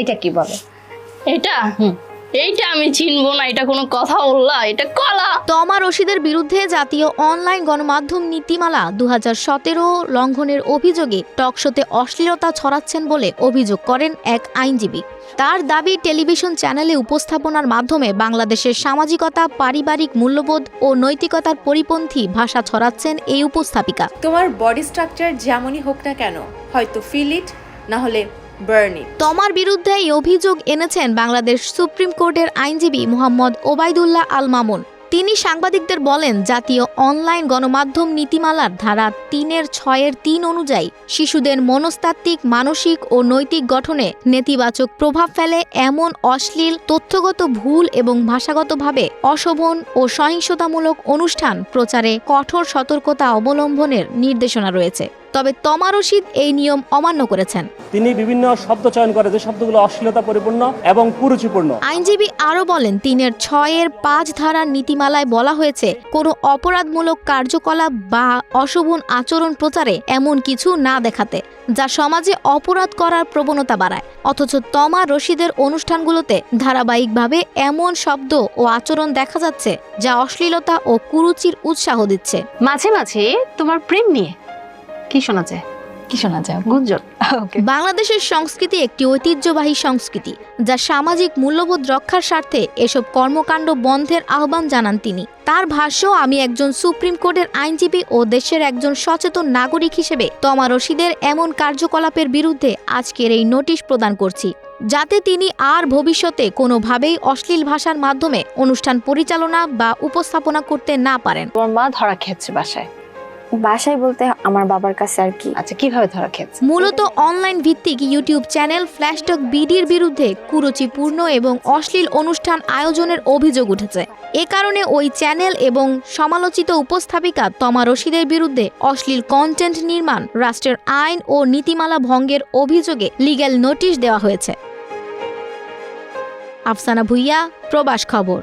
এটা কি বলে? এটা? এইটা আমি চিনবো না এটা কোনো কথা বললা এটা কলা। তমা রশিদের বিরুদ্ধে জাতীয় অনলাইন গণমাধ্যম নীতিমালা দু হাজার সতেরো লঙ্ঘনের অভিযোগে টকশোতে অশ্লীলতা ছড়াচ্ছেন বলে অভিযোগ করেন এক আইনজীবী। তার দাবি টেলিভিশন চ্যানেলে উপস্থাপনার মাধ্যমে বাংলাদেশের সামাজিকতা পারিবারিক মূল্যবোধ ও নৈতিকতার পরিপন্থী ভাষা ছড়াচ্ছেন এই উপস্থাপিকা। তোমার বডি স্ট্রাকচার যেমনই হোক না কেন হয়তো ফিল ইট না হলে বার্ন। বিরুদ্ধে এই অভিযোগ এনেছেন বাংলাদেশ সুপ্রিম কোর্টের আইনজীবী মোহাম্মদ ওবায়দুল্লাহ আল মামুন। তিনি সাংবাদিকদের বলেন, জাতীয় অনলাইন গণমাধ্যম নীতিমালার ধারা তিনের ছয়ের তিন অনুযায়ী শিশুদের মনস্তাত্ত্বিক, মানসিক ও নৈতিক গঠনে নেতিবাচক প্রভাব ফেলে এমন অশ্লীল, তথ্যগত ভুল এবং ভাষাগতভাবে অশোভন ও সহিংসতামূলক অনুষ্ঠান প্রচারে কঠোর সতর্কতা অবলম্বনের নির্দেশনা রয়েছে। তবে তমা রশিদ এই নিয়ম অমান্য করেছেন। তিনি বিভিন্ন শব্দ চয়ন করে যে শব্দগুলো অশ্লীলতা পরিপূর্ণ এবং কুরুচিপূর্ণ। আইনজীবী আরও বলেন তিনের ছয়ের পাঁচ ধারার নীতিমালায় বলা হয়েছে কোনো অপরাধমূলক কার্যকলাপ বা অশোভন আচরণ প্রচারে এমন কিছু না দেখাতে যা সমাজে অপরাধ করার প্রবণতা বাড়ায়। অথচ তমা রশিদের অনুষ্ঠানগুলোতে ধারাবাহিকভাবে এমন শব্দ ও আচরণ দেখা যাচ্ছে যা অশ্লীলতা ও কুরুচির উৎসাহ দিচ্ছে। মাঝে মাঝে তোমার প্রেম নিয়ে কি শোনা যায়? কি শোনা যায়? গুঞ্জন। বাংলাদেশের সংস্কৃতি একটি ঐতিহ্যবাহী সংস্কৃতি যা সামাজিক মূল্যবোধ রক্ষার স্বার্থে এসব কর্মকাণ্ড বন্ধের আহ্বান জানান তিনি। তার ভাষ্য আমি একজন সুপ্রিম কোর্টের আইনজীবী ও দেশের একজন সচেতন নাগরিক হিসেবে তমা রশিদের এমন কার্যকলাপের বিরুদ্ধে আজকের এই নোটিশ প্রদান করছি যাতে তিনি আর ভবিষ্যতে কোনোভাবেই অশ্লীল ভাষার মাধ্যমে অনুষ্ঠান পরিচালনা বা উপস্থাপনা করতে না পারেন। মা ধরা খেয়েছে বাসায়। বাসায় বলতে আমার বাবার কাছে আর কি। আচ্ছা কীভাবে ধরা খেয়েছে? মূলত অনলাইন ভিত্তিক ইউটিউব চ্যানেল ফ্ল্যাশটক বিডির বিরুদ্ধে কুরুচিপূর্ণ এবং অশ্লীল অনুষ্ঠান আয়োজনের অভিযোগ উঠেছে। এ কারণে ওই চ্যানেল এবং সমালোচিত উপস্থাপিকা তমা রশিদের বিরুদ্ধে অশ্লীল কন্টেন্ট নির্মাণ রাষ্ট্রের আইন ও নীতিমালা ভঙ্গের অভিযোগে লিগ্যাল নোটিশ দেওয়া হয়েছে। আফসানা ভুইয়া প্রবাস খবর।